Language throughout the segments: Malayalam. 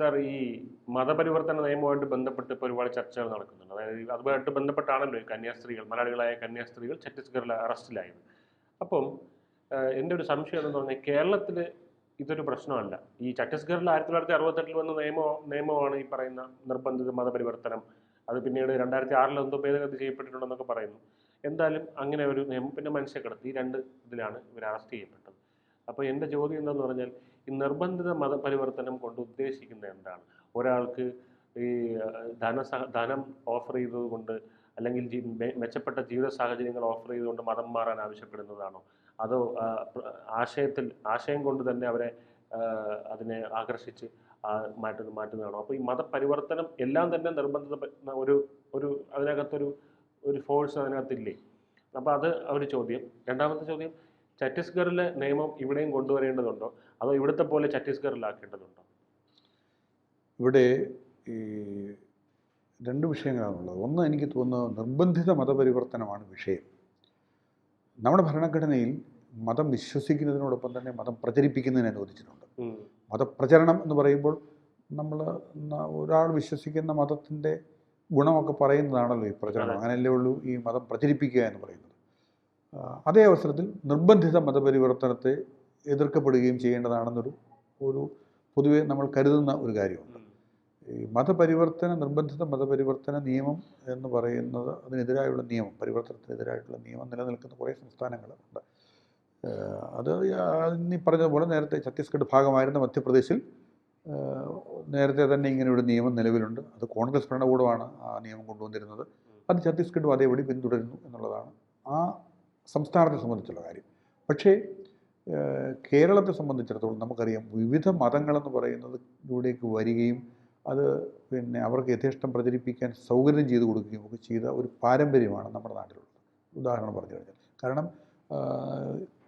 സാർ ഈ മതപരിവർത്തന നിയമവുമായിട്ട് ബന്ധപ്പെട്ട് ഇപ്പോൾ ഒരുപാട് ചർച്ചകൾ നടക്കുന്നുണ്ട്. അതായത് അതുമായിട്ട് ബന്ധപ്പെട്ടാണല്ലോ കന്യാസ്ത്രീകൾ മലയാളികളായ കന്യാസ്ത്രീകൾ ഛത്തീസ്ഗഡിൽ അറസ്റ്റിലായത്. അപ്പം എന്റെ ഒരു സംശയം എന്ന് പറഞ്ഞാൽ കേരളത്തിൽ ഇതൊരു പ്രശ്നമല്ല. ഈ ഛത്തീസ്ഗഡിൽ ആയിരത്തി തൊള്ളായിരത്തി അറുപത്തെട്ടിൽ വന്ന നിയമോ നിയമമാണ് ഈ പറയുന്ന നിർബന്ധിത മതപരിവർത്തനം. അത് പിന്നീട് രണ്ടായിരത്തി ആറിൽ എന്തോ ഭേദഗതി ചെയ്യപ്പെട്ടിട്ടുണ്ടെന്നൊക്കെ പറയുന്നു. എന്തായാലും അങ്ങനെ ഒരു നിയമം പിന്നെ മനുഷ്യക്കടത്ത് ഈ രണ്ട് ഇതിലാണ് ഇവർ അറസ്റ്റ് ചെയ്യപ്പെട്ടത്. അപ്പോൾ എന്റെ ചോദ്യം എന്താണെന്ന് പറഞ്ഞാൽ ഈ നിർബന്ധിത മതപരിവർത്തനം കൊണ്ട് ഉദ്ദേശിക്കുന്നത് എന്താണ്? ഒരാൾക്ക് ഈ ധനസ ധനം ഓഫർ ചെയ്തതുകൊണ്ട് അല്ലെങ്കിൽ മെച്ചപ്പെട്ട ജീവിത സാഹചര്യങ്ങൾ ഓഫർ ചെയ്തുകൊണ്ട് മതം മാറാൻ ആവശ്യപ്പെടുന്നതാണോ? അതോ ആശയത്തിൽ ആശയം കൊണ്ട് തന്നെ അവരെ അതിനെ ആകർഷിച്ച് മാറ്റുന്ന മാറ്റുന്നതാണോ? അപ്പോൾ ഈ മതപരിവർത്തനം എല്ലാം തന്നെ നിർബന്ധിത ഒരു ഒരു അതിനകത്തൊരു ഒരു ഫോഴ്സ് അതിനകത്തില്ലേ? അപ്പോൾ അത് ഒരു ചോദ്യം. രണ്ടാമത്തെ ചോദ്യം ഛത്തീസ്ഗഡിലെ നിയമം ഇവിടെയും കൊണ്ടുവരേണ്ടതുണ്ടോ? അതോ ഇവിടുത്തെ പോലെ ഛത്തീസ്ഗഡിലാക്കേണ്ടതുണ്ടോ ഇവിടെ ഈ രണ്ട് വിഷയങ്ങളാണുള്ളത്. ഒന്ന് എനിക്ക് തോന്നുന്നത് നിർബന്ധിത മതപരിവർത്തനമാണ് വിഷയം. നമ്മുടെ ഭരണഘടനയിൽ മതം വിശ്വസിക്കുന്നതിനോടൊപ്പം തന്നെ മതം പ്രചരിപ്പിക്കുന്നതിന് അനുവദിച്ചിട്ടുണ്ട്. മതപ്രചരണം എന്ന് പറയുമ്പോൾ നമ്മൾ ഒരാൾ വിശ്വസിക്കുന്ന മതത്തിന്റെ ഗുണമൊക്കെ പറയുന്നതാണല്ലോ ഈ പ്രചരണം. അങ്ങനെയല്ലേ ഉള്ളൂ ഈ മതം പ്രചരിപ്പിക്കുക എന്ന് പറയുന്നത്. അതേ അവസരത്തിൽ നിർബന്ധിത മതപരിവർത്തനത്തെ എതിർക്കപ്പെടുകയും ചെയ്യേണ്ടതാണെന്നൊരു ഒരു പൊതുവെ നമ്മൾ കരുതുന്ന ഒരു കാര്യമുണ്ട്. ഈ മതപരിവർത്തന നിർബന്ധിത മതപരിവർത്തന നിയമം എന്ന് പറയുന്നത് അതിനെതിരായുള്ള നിയമം പരിവർത്തനത്തിനെതിരായിട്ടുള്ള നിയമം നിലനിൽക്കുന്ന കുറേ സംസ്ഥാനങ്ങളുണ്ട് ഉണ്ട്. അത് നീ പറഞ്ഞതുപോലെ നേരത്തെ ഛത്തീസ്ഗഡ് ഭാഗമായിരുന്ന മധ്യപ്രദേശിൽ നേരത്തെ തന്നെ ഇങ്ങനെ ഒരു നിയമം നിലവിലുണ്ട്. അത് കോൺഗ്രസ് ഭരണകൂടമാണ് ആ നിയമം കൊണ്ടുവന്നിരുന്നത്. അത് ഛത്തീസ്ഗഡും അതേപടി പിന്തുടരുന്നു എന്നുള്ളതാണ് ആ സംസ്ഥാനത്തെ സംബന്ധിച്ചുള്ള കാര്യം. പക്ഷേ കേരളത്തെ സംബന്ധിച്ചിടത്തോളം നമുക്കറിയാം വിവിധ മതങ്ങളെന്ന് പറയുന്നത് ഇവിടേക്ക് വരികയും അത് പിന്നെ അവർക്ക് യഥേഷ്ടം പ്രചരിപ്പിക്കാൻ സൗകര്യം ചെയ്തു കൊടുക്കുകയും ഒക്കെ ചെയ്ത ഒരു പാരമ്പര്യമാണ് നമ്മുടെ നാട്ടിലുള്ളത്. ഉദാഹരണം പറഞ്ഞു കഴിഞ്ഞാൽ. കാരണം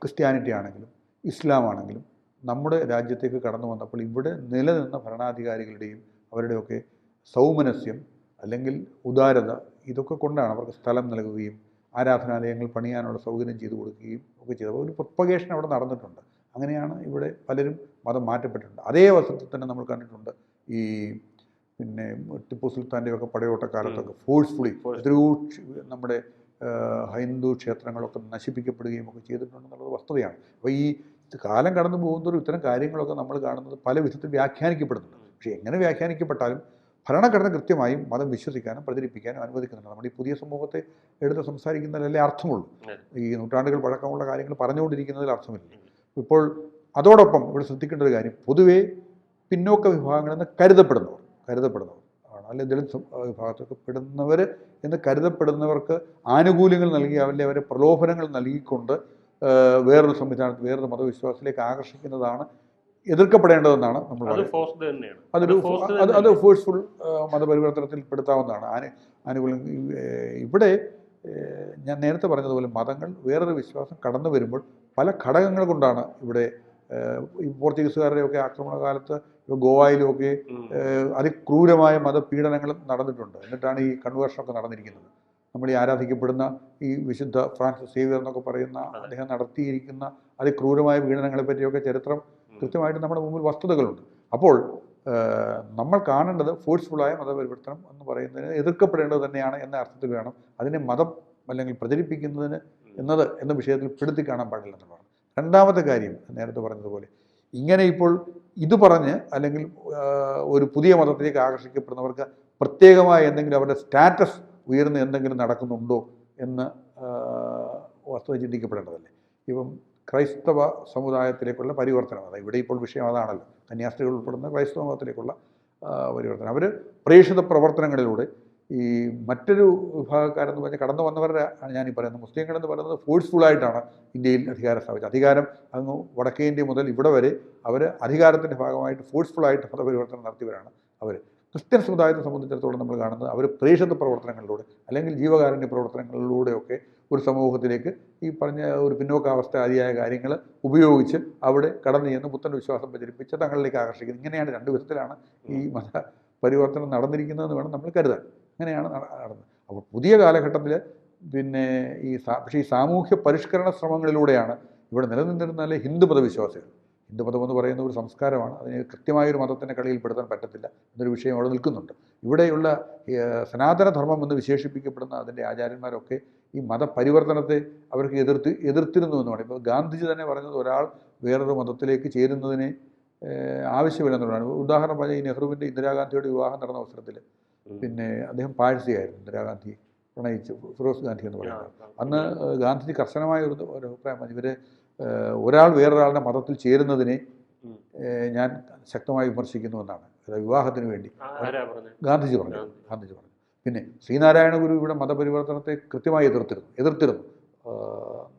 ക്രിസ്ത്യാനിറ്റി ആണെങ്കിലും ഇസ്ലാം ആണെങ്കിലും നമ്മുടെ രാജ്യത്തേക്ക് കടന്നു വന്നപ്പോൾ ഇവിടെ നിലനിന്ന ഭരണാധികാരികളുടെയും അവരുടെയൊക്കെ സൗമനസ്യം അല്ലെങ്കിൽ ഉദാരത ഇതൊക്കെ കൊണ്ടാണ് അവർക്ക് സ്ഥലം നൽകുകയും ആരാധനാലയങ്ങൾ പണിയാനുള്ള സൗകര്യം ചെയ്തു കൊടുക്കുകയും ഒക്കെ ചെയ്തു. ഒരു പ്രൊപ്പഗേഷൻ അവിടെ നടന്നിട്ടുണ്ട്. അങ്ങനെയാണ് ഇവിടെ പലരും മതം മാറ്റപ്പെട്ടിട്ടുണ്ട്. അതേ അവസരത്തിൽ തന്നെ നമ്മൾ കണ്ടിട്ടുണ്ട് ഈ പിന്നെ ടിപ്പു സുൽത്താന്റെ ഒക്കെ പടയോട്ടക്കാലത്തൊക്കെ ഫോഴ്സ്ഫുള്ളി രൂക്ഷ നമ്മുടെ ഹൈന്ദു ക്ഷേത്രങ്ങളൊക്കെ നശിപ്പിക്കപ്പെടുകയും ഒക്കെ ചെയ്തിട്ടുണ്ടെന്നുള്ളത് വസ്തുതയാണ്. അപ്പോൾ ഈ കാലം കടന്നു പോകുന്നതോറും ഇത്തരം കാര്യങ്ങളൊക്കെ നമ്മൾ കാണുന്നത് പല വിധത്തിൽ വ്യാഖ്യാനിക്കപ്പെടുന്നുണ്ട്. പക്ഷേ എങ്ങനെ വ്യാഖ്യാനിക്കപ്പെട്ടാലും ഭരണഘടന കൃത്യമായും മതം വിശ്വസിക്കാനും പ്രചരിപ്പിക്കാനും അനുവദിക്കുന്നുണ്ട് നമ്മുടെ ഈ പുതിയ സമൂഹത്തെ എടുത്ത് സംസാരിക്കുന്നതിലല്ലേ അർത്ഥമുള്ളൂ. ഈ നൂറ്റാണ്ടുകൾ പഴക്കമുള്ള കാര്യങ്ങൾ പറഞ്ഞുകൊണ്ടിരിക്കുന്നതിൽ അർത്ഥമില്ല. ഇപ്പോൾ അതോടൊപ്പം ഇവിടെ ശ്രദ്ധിക്കേണ്ട ഒരു കാര്യം പൊതുവേ പിന്നോക്ക വിഭാഗങ്ങളെന്ന് കരുതപ്പെടുന്നവർ കരുതപ്പെടുന്നവർ ആണ്. അല്ലെങ്കിൽ ദളിത് വിഭാഗത്തൊക്കെ പെടുന്നവർ എന്ന് കരുതപ്പെടുന്നവർക്ക് ആനുകൂല്യങ്ങൾ നൽകി അവരെ അവരെ പ്രലോഭനങ്ങൾ നൽകിക്കൊണ്ട് വേറൊരു സംവിധാനത്തിൽ വേറൊരു മതവിശ്വാസത്തിലേക്ക് ആകർഷിക്കുന്നതാണ് എതിർക്കപ്പെടേണ്ടതെന്നാണ് നമ്മൾ അതൊരു അത് ഫോഴ്സ്ഫുൾ മതപരിവർത്തനത്തിൽ പെടുത്താവുന്നതാണ് ആന ആനുകൂല്യം ഇവിടെ ഞാൻ നേരത്തെ പറഞ്ഞതുപോലെ മതങ്ങൾ വേറൊരു വിശ്വാസം കടന്നു വരുമ്പോൾ പല ഘടകങ്ങൾ കൊണ്ടാണ് ഇവിടെ ഈ പോർച്ചുഗീസുകാരുടെയൊക്കെ ആക്രമണ കാലത്ത് ഗോവയിലുമൊക്കെ അതിക്രൂരമായ മതപീഡനങ്ങൾ നടന്നിട്ടുണ്ട്. എന്നിട്ടാണ് ഈ കൺവേർഷനൊക്കെ നടന്നിരിക്കുന്നത്. നമ്മൾ ഈ ആരാധിക്കപ്പെടുന്ന ഈ വിശുദ്ധ ഫ്രാൻസിസ് സേവിയർ എന്നൊക്കെ പറയുന്ന അദ്ദേഹം നടത്തിയിരിക്കുന്ന അതിക്രൂരമായ പീഡനങ്ങളെ പറ്റിയൊക്കെ ചരിത്രം. കൃത്യമായിട്ട് നമ്മുടെ മുമ്പിൽ വസ്തുതകളുണ്ട്. അപ്പോൾ നമ്മൾ കാണേണ്ടത് ഫോഴ്സ്ഫുള്ളായ മതപരിവർത്തനം എന്ന് പറയുന്നതിന് എതിർക്കപ്പെടേണ്ടത് തന്നെയാണ് എന്ന അർത്ഥത്തിൽ വേണം അതിനെ മതം അല്ലെങ്കിൽ പ്രചരിപ്പിക്കുന്നതിന് എന്നത് എന്ന വിഷയത്തിൽ പെടുത്തി കാണാൻ പാടില്ല എന്നുള്ളതാണ്. രണ്ടാമത്തെ കാര്യം നേരത്തെ പറഞ്ഞതുപോലെ ഇങ്ങനെ ഇപ്പോൾ ഇത് പറഞ്ഞ് അല്ലെങ്കിൽ ഒരു പുതിയ മതത്തിലേക്ക് ആകർഷിക്കപ്പെടുന്നവർക്ക് പ്രത്യേകമായ എന്തെങ്കിലും അവരുടെ സ്റ്റാറ്റസ് ഉയർന്ന് എന്തെങ്കിലും നടക്കുന്നുണ്ടോ എന്ന് വസ്തുത ചിന്തിക്കപ്പെടേണ്ടതല്ലേ? ഇപ്പം ക്രൈസ്തവ സമുദായത്തിലേക്കുള്ള പരിവർത്തനം. അതായത് ഇവിടെ ഇപ്പോൾ വിഷയം അതാണല്ലോ. കന്യാസ്ത്രീകൾ ഉൾപ്പെടുന്ന ക്രൈസ്തവ മതത്തിലേക്കുള്ള പരിവർത്തനം. അവർ പ്രേക്ഷിത പ്രവർത്തനങ്ങളിലൂടെ ഈ മറ്റൊരു വിഭാഗക്കാരെന്ന് പറഞ്ഞാൽ കടന്നു വന്നവരുടെ ഈ പറയുന്നത്. മുസ്ലിങ്ങളെന്ന് പറയുന്നത് ഫോഴ്സ്ഫുള്ളായിട്ടാണ് ഇന്ത്യയിൽ അധികാരം സ്ഥാപിച്ചത്. അധികാരം അങ്ങ് വടക്കേ ഇന്ത്യ മുതൽ ഇവിടെ വരെ അവർ അധികാരത്തിന്റെ ഭാഗമായിട്ട് ഫോഴ്സ്ഫുള്ളായിട്ട് മതപരിവർത്തനം നടത്തിയവരാണ് അവർ ക്രിസ്ത്യൻ സമുദായത്തെ സംബന്ധിച്ചിടത്തോളം നമ്മൾ കാണുന്നത് അവർ പ്രേക്ഷിത പ്രവർത്തനങ്ങളിലൂടെ അല്ലെങ്കിൽ ജീവകാരുണ്യ പ്രവർത്തനങ്ങളിലൂടെയൊക്കെ ഒരു സമൂഹത്തിലേക്ക് ഈ പറഞ്ഞ ഒരു പിന്നോക്കാവസ്ഥ ആദിയായ കാര്യങ്ങൾ ഉപയോഗിച്ച് അവിടെ കടന്നു ചെന്ന് പുത്തൻ വിശ്വാസം പ്രചരിപ്പിച്ച് തങ്ങളിലേക്ക് ആകർഷിക്കുന്നത് ഇങ്ങനെയാണ് രണ്ട് വിധത്തിലാണ് ഈ മത പരിവർത്തനം നടന്നിരിക്കുന്നതെന്ന് വേണം നമ്മൾ കരുതാൻ. അങ്ങനെയാണ് നടന്നത്. അപ്പോൾ പുതിയ കാലഘട്ടത്തിൽ പിന്നെ ഈ പക്ഷേ ഈ സാമൂഹ്യ പരിഷ്കരണ ശ്രമങ്ങളിലൂടെയാണ് ഇവിടെ നിലനിന്നിരുന്നാലേ ഹിന്ദു മതവിശ്വാസികൾ ഹിന്ദുമതം എന്ന് പറയുന്ന ഒരു സംസ്കാരമാണ് അതിന് കൃത്യമായൊരു മതത്തിന്റെ കളിയിൽപ്പെടുത്താൻ പറ്റത്തില്ല എന്നൊരു വിഷയം അവിടെ നിൽക്കുന്നുണ്ട്. ഇവിടെയുള്ള സനാതനധർമ്മം എന്ന് വിശേഷിപ്പിക്കപ്പെടുന്ന അതിന്റെ ആചാര്യന്മാരൊക്കെ ഈ മതപരിവർത്തനത്തെ അവർക്ക് എതിർത്ത് എതിർത്തിരുന്നു എന്ന് പറയും. ഇപ്പോൾ ഗാന്ധിജി തന്നെ പറഞ്ഞത് ഒരാൾ വേറൊരു മതത്തിലേക്ക് ചേരുന്നതിനെ ആവശ്യമില്ലെന്നുള്ളതാണ്. ഉദാഹരണം പറഞ്ഞാൽ ഈ നെഹ്റുവിന്റെ ഇന്ദിരാഗാന്ധിയുടെ വിവാഹം നടന്ന അവസരത്തിൽ പിന്നെ അദ്ദേഹം പാഴ്സിയായിരുന്നു ഇന്ദിരാഗാന്ധി പ്രണയിച്ച് ഫിറോസ് ഗാന്ധി എന്ന് പറയുന്നത്. അന്ന് ഗാന്ധിജി കർശനമായ ഒരു ഒരു അഭിപ്രായം പറഞ്ഞു. ഇവർ ഒരാൾ വേറൊരാളുടെ മതത്തിൽ ചേരുന്നതിനെ ഞാൻ ശക്തമായി വിമർശിക്കുന്നു എന്നാണ്. വിവാഹത്തിന് വേണ്ടി. ഗാന്ധിജി പറഞ്ഞു. ഗാന്ധിജി പറഞ്ഞു. പിന്നെ ശ്രീനാരായണ ഗുരു ഇവിടെ മതപരിവർത്തനത്തെ കൃത്യമായി എതിർത്തിരുന്നു എതിർത്തിരുന്നു.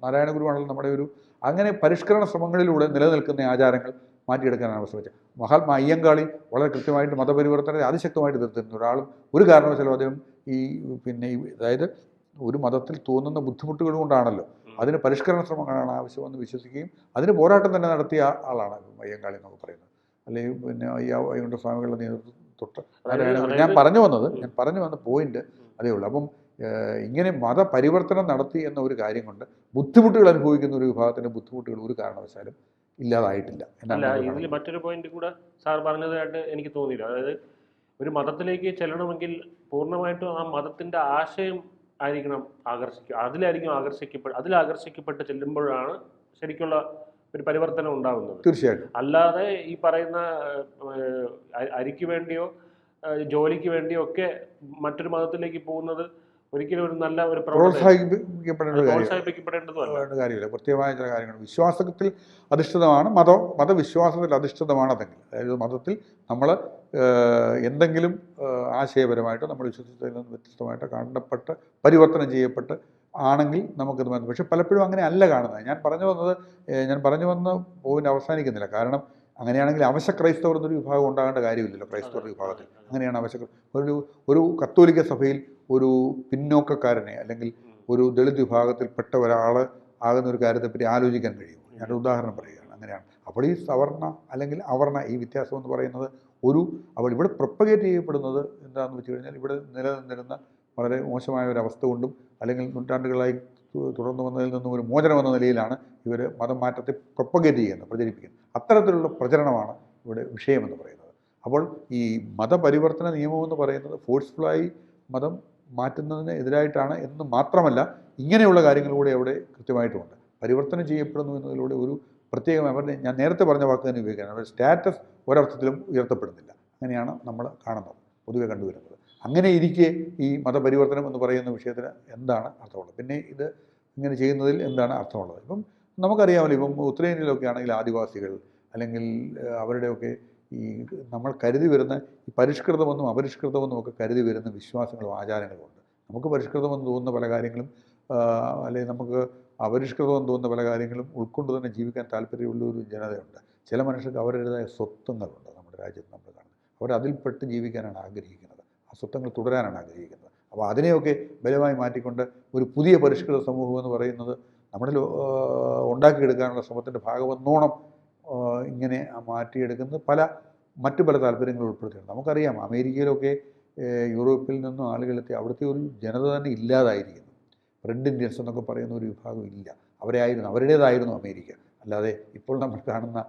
നാരായണ ഗുരുവാണല്ലോ നമ്മുടെ ഒരു അങ്ങനെ പരിഷ്കരണ ശ്രമങ്ങളിലൂടെ നിലനിൽക്കുന്ന ആചാരങ്ങൾ മാറ്റിയെടുക്കാനാണ് ശ്രമിച്ചത് മഹാത്മാ അയ്യങ്കാളി വളരെ കൃത്യമായിട്ട് മതപരിവർത്തനത്തെ അതിശക്തമായിട്ട് എതിർത്തിരുന്നു. ഒരാളും ഒരു കാരണവശാലും അദ്ദേഹം ഈ പിന്നെ അതായത് ഒരു മതത്തിൽ തോന്നുന്ന ബുദ്ധിമുട്ടുകൾ കൊണ്ടാണല്ലോ അതിന് പരിഷ്കരണ ശ്രമങ്ങളാണ് ആവശ്യമെന്ന് വിശ്വസിക്കുകയും അതിന് പോരാട്ടം തന്നെ നടത്തിയ ആളാണ് അയ്യങ്കാളി എന്നൊക്കെ പറയുന്നത്. അല്ലെങ്കിൽ പിന്നെ അയ്യ വൈകുണ്ഠ സ്വാമികളുടെ നേതൃത്വം തൊട്ട്. ഞാൻ പറഞ്ഞു വന്നത്. ഞാൻ പറഞ്ഞു വന്ന പോയിന്റ് അതേ ഉള്ളൂ. അപ്പം ഇങ്ങനെ ഇങ്ങനെ മതപരിവർത്തനം നടത്തി എന്ന ഒരു കാര്യം കൊണ്ട് ബുദ്ധിമുട്ടുകൾ അനുഭവിക്കുന്ന ഒരു വിഭാഗത്തിന് ബുദ്ധിമുട്ടുകൾ ഒരു കാരണവശാലും ഇല്ലാതായിട്ടില്ല അല്ല ഇതിൽ മറ്റൊരു പോയിന്റ് കൂടെ സാർ പറഞ്ഞതായിട്ട് എനിക്ക് തോന്നിയില്ല. അതായത് ഒരു മതത്തിലേക്ക് ചെല്ലണമെങ്കിൽ പൂർണമായിട്ടും ആ മതത്തിന്റെ ആശയം ആയിരിക്കണം ആകർഷിക്കുക അതിലായിരിക്കും ആകർഷിക്കപ്പെട്ട് അതിൽ ആകർഷിക്കപ്പെട്ട് ചെല്ലുമ്പോഴാണ് ശരിക്കുള്ള ഒരു പരിവർത്തനം ഉണ്ടാവുന്നത്. തീർച്ചയായിട്ടും. അല്ലാതെ ഈ പറയുന്ന അരിക്ക് വേണ്ടിയോ ജോലിക്ക് വേണ്ടിയോ ഒക്കെ മറ്റൊരു മതത്തിലേക്ക് പോകുന്നത് ഒരിക്കലും ഒരു നല്ല ഒരു പ്രോത്സാഹിപ്പിക്കപ്പെടേണ്ടത് പ്രോത്സാഹിപ്പിക്കപ്പെടേണ്ട കാര്യമില്ല. കൃത്യമായ ചില കാര്യങ്ങൾ. വിശ്വാസത്തിൽ അധിഷ്ഠിതമാണ് മതം മതവിശ്വാസത്തിൽ അധിഷ്ഠിതമാണ് അതെങ്കിൽ അതായത് മതത്തിൽ നമ്മൾ എന്തെങ്കിലും ആശയപരമായിട്ട് ആശയപരമായിട്ടോ നമ്മൾ വിശ്വസിച്ചതിൽ നിന്ന് വ്യത്യസ്തമായിട്ട് കാണപ്പെട്ട് പരിവർത്തനം ചെയ്യപ്പെട്ട് ആണെങ്കിൽ നമുക്കിത് മതി. പക്ഷെ പലപ്പോഴും അങ്ങനെ അല്ല കാണുന്നത്. ഞാൻ പറഞ്ഞു വന്നത് ഞാൻ പറഞ്ഞു വന്ന പോയിന്റ് അവസാനിക്കുന്നില്ല. കാരണം അങ്ങനെയാണെങ്കിൽ അവശ ക്രൈസ്തവർ എന്നൊരു വിഭാഗം ഉണ്ടാകേണ്ട കാര്യമില്ലല്ലോ ക്രൈസ്തവർ വിഭാഗത്തിൽ. അങ്ങനെയാണ് അവശ ഒരു ഒരു കത്തോലിക്ക സഭയിൽ ഒരു പിന്നോക്കക്കാരനെ അല്ലെങ്കിൽ ഒരു ദളിത് വിഭാഗത്തിൽപ്പെട്ട ഒരാൾ ആകുന്ന ഒരു കാര്യത്തെപ്പറ്റി ആലോചിക്കാൻ കഴിയും ഞാനൊരു ഉദാഹരണം പറയുകയാണ്. അങ്ങനെയാണ്. അപ്പോൾ ഈ സവർണ അല്ലെങ്കിൽ അവർണ ഈ വ്യത്യാസം എന്ന് പറയുന്നത് ഒരു അപ്പോൾ ഇവിടെ പ്രൊപ്പഗേറ്റ് ചെയ്യപ്പെടുന്നത് എന്താണെന്ന് വെച്ച് കഴിഞ്ഞാൽ ഇവിടെ നിലനിന്നിരുന്ന വളരെ മോശമായ ഒരു അവസ്ഥ കൊണ്ടും അല്ലെങ്കിൽ നൂറ്റാണ്ടുകളായി തുടർന്നു വന്നതിൽ നിന്നും ഒരു മോചനം എന്ന നിലയിലാണ് ഇവർ മതം മാറ്റത്തെ പ്രൊപ്പഗേറ്റ് ചെയ്യുന്നത് പ്രചരിപ്പിക്കുന്നത്. അത്തരത്തിലുള്ള പ്രചരണമാണ് ഇവിടെ വിഷയമെന്ന് പറയുന്നത്. അപ്പോൾ ഈ മതപരിവർത്തന നിയമമെന്ന് പറയുന്നത് ഫോഴ്സ്ഫുള്ളായി മതം മാറ്റുന്നതിന് എതിരായിട്ടാണ് എന്ന് മാത്രമല്ല ഇങ്ങനെയുള്ള കാര്യങ്ങളിലൂടെ അവിടെ കൃത്യമായിട്ടുമുണ്ട് പരിവർത്തനം ചെയ്യപ്പെടുന്നു എന്നതിലൂടെ ഒരു പ്രത്യേകം അവരുടെ ഞാൻ നേരത്തെ പറഞ്ഞ വാക്ക് തന്നെ ഉപയോഗിക്കുകയാണ്. അവരുടെ സ്റ്റാറ്റസ് ഒരർത്ഥത്തിലും ഉയർത്തപ്പെടുന്നില്ല. അങ്ങനെയാണ് നമ്മൾ കാണുന്നത് പൊതുവെ കണ്ടുവരുന്നത്. അങ്ങനെ ഇരിക്കെ ഈ മതപരിവർത്തനം എന്ന് പറയുന്ന വിഷയത്തിന് എന്താണ് അർത്ഥമുള്ളത്? പിന്നെ ഇത് ഇങ്ങനെ ചെയ്യുന്നതിൽ എന്താണ് അർത്ഥമുള്ളത്? ഇപ്പം നമുക്കറിയാമല്ലോ ഇപ്പം ഉത്തരേന്ത്യയിലൊക്കെ ആണെങ്കിൽ ആദിവാസികൾ അല്ലെങ്കിൽ അവരുടെയൊക്കെ ഈ നമ്മൾ കരുതി വരുന്ന ഈ പരിഷ്കൃതമെന്നും അപരിഷ്കൃതമെന്നും ഒക്കെ കരുതി വരുന്ന വിശ്വാസങ്ങളും ആചാരങ്ങളും ഉണ്ട്. നമുക്ക് പരിഷ്കൃതമെന്ന് തോന്നുന്ന പല കാര്യങ്ങളും അല്ലെങ്കിൽ നമുക്ക് അപരിഷ്കൃതമെന്ന് തോന്നുന്ന പല കാര്യങ്ങളും ഉൾക്കൊണ്ട് തന്നെ ജീവിക്കാൻ താല്പര്യമുള്ള ഒരു ജനതയുണ്ട്. ചില മനുഷ്യർക്ക് അവരുടേതായ സ്വത്വങ്ങളുണ്ട് നമ്മുടെ രാജ്യത്ത് നമ്മൾ കാണുന്നത്. അവരതിൽപ്പെട്ട് ജീവിക്കാനാണ് ആഗ്രഹിക്കുന്നത്. ആ സ്വത്വങ്ങൾ തുടരാനാണ് ആഗ്രഹിക്കുന്നത്. അപ്പോൾ അതിനെയൊക്കെ ബലമായി മാറ്റിക്കൊണ്ട് ഒരു പുതിയ പരിഷ്കൃത സമൂഹം എന്ന് പറയുന്നത് നമ്മുടെ ഉണ്ടാക്കിയെടുക്കാനുള്ള ശ്രമത്തിന്റെ ഭാഗമെന്നോണം ഇങ്ങനെ മാറ്റിയെടുക്കുന്നത് പല മറ്റു പല താല്പര്യങ്ങൾ ഉൾപ്പെടുത്തിയിട്ടുണ്ട്. നമുക്കറിയാം അമേരിക്കയിലൊക്കെ യൂറോപ്പിൽ നിന്നും ആളുകളെത്തി അവിടുത്തെ ഒരു ജനത തന്നെ ഇല്ലാതായിരിക്കുന്നു. റെഡ് ഇന്ത്യൻസ് എന്നൊക്കെ പറയുന്ന ഒരു വിഭാഗം ഇല്ല. അവരായിരുന്നു അവരുടേതായിരുന്നു അമേരിക്ക. അല്ലാതെ ഇപ്പോൾ നമ്മൾ കാണുന്ന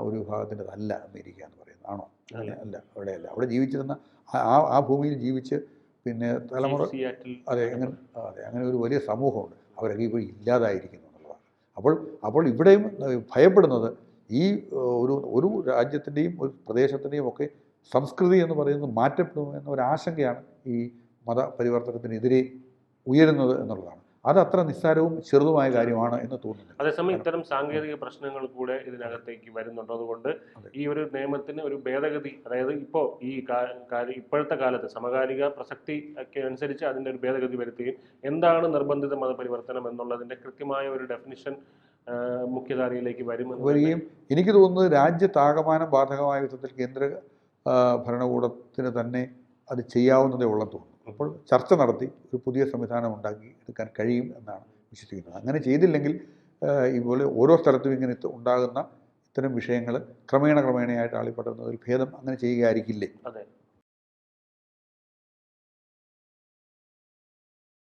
ഒരു വിഭാഗത്തിന്റെതല്ല അമേരിക്ക എന്ന് പറയുന്നത്. ആണോ? അല്ല. അല്ല അവിടെയല്ല. അവിടെ ജീവിച്ചിരുന്ന ആ- ആ ഭൂമിയിൽ ജീവിച്ച് പിന്നെ തലമുറ അതെ അങ്ങനെ അതെ അങ്ങനെ ഒരു വലിയ സമൂഹമുണ്ട്. അവരൊക്കെ ഇപ്പോൾ ഇല്ലാതായിരിക്കുന്നു എന്നുള്ളതാണ്. അപ്പോൾ അപ്പോൾ ഇവിടെയും ഭയപ്പെടുന്നത് ഈ ഒരു ഒരു രാജ്യത്തിന്റെയും ഒരു പ്രദേശത്തിന്റെയും ഒക്കെ സംസ്കൃതി എന്ന് പറയുന്നത് മാറ്റപ്പെടുമോ എന്ന ഒരു ആശങ്കയാണ് ഈ മത പരിവർത്തനത്തിനെതിരെ ഉയരുന്നത് എന്നുള്ളതാണ്. അത് അത്ര നിസ്സാരവും ചെറുതുമായ കാര്യമാണ് എന്ന് തോന്നുന്നു അതേസമയം ഇത്തരം സാങ്കേതിക പ്രശ്നങ്ങൾ കൂടെ ഇതിനകത്തേക്ക് വരുന്നുണ്ട്. അതുകൊണ്ട് ഈ ഒരു നിയമത്തിന് ഒരു ഭേദഗതി അതായത് ഇപ്പോൾ ഈ ഇപ്പോഴത്തെ കാലത്ത് സമകാലിക പ്രസക്തി ഒക്കെ അനുസരിച്ച് അതിന്റെ ഒരു ഭേദഗതി വരുത്തുകയും എന്താണ് നിർബന്ധിത മതപരിവർത്തനം എന്നുള്ളതിന്റെ കൃത്യമായ ഒരു ഡെഫിനിഷൻ മുഖ്യധാരയിലേക്ക് വരുമെന്ന് വരികയും എനിക്ക് തോന്നുന്നത് രാജ്യത്താകമാനം ബാധകമായ വിധത്തിൽ കേന്ദ്ര ഭരണകൂടത്തിന് തന്നെ അത് ചെയ്യാവുന്നതേ ഉള്ളെന്ന് തോന്നുന്നു. അപ്പോൾ ചർച്ച നടത്തി ഒരു പുതിയ സംവിധാനം ഉണ്ടാക്കി എടുക്കാൻ കഴിയും എന്നാണ് വിശ്വസിക്കുന്നത്. അങ്ങനെ ചെയ്തില്ലെങ്കിൽ ഇതുപോലെ ഓരോ സ്ഥലത്തും ഇങ്ങനെ ഉണ്ടാകുന്ന ഇത്തരം വിഷയങ്ങൾ ക്രമേണ ക്രമേണയായിട്ട് ആളിപ്പെടുന്നതിൽ ഭേദം അങ്ങനെ ചെയ്യുകയായിരിക്കില്ലേ?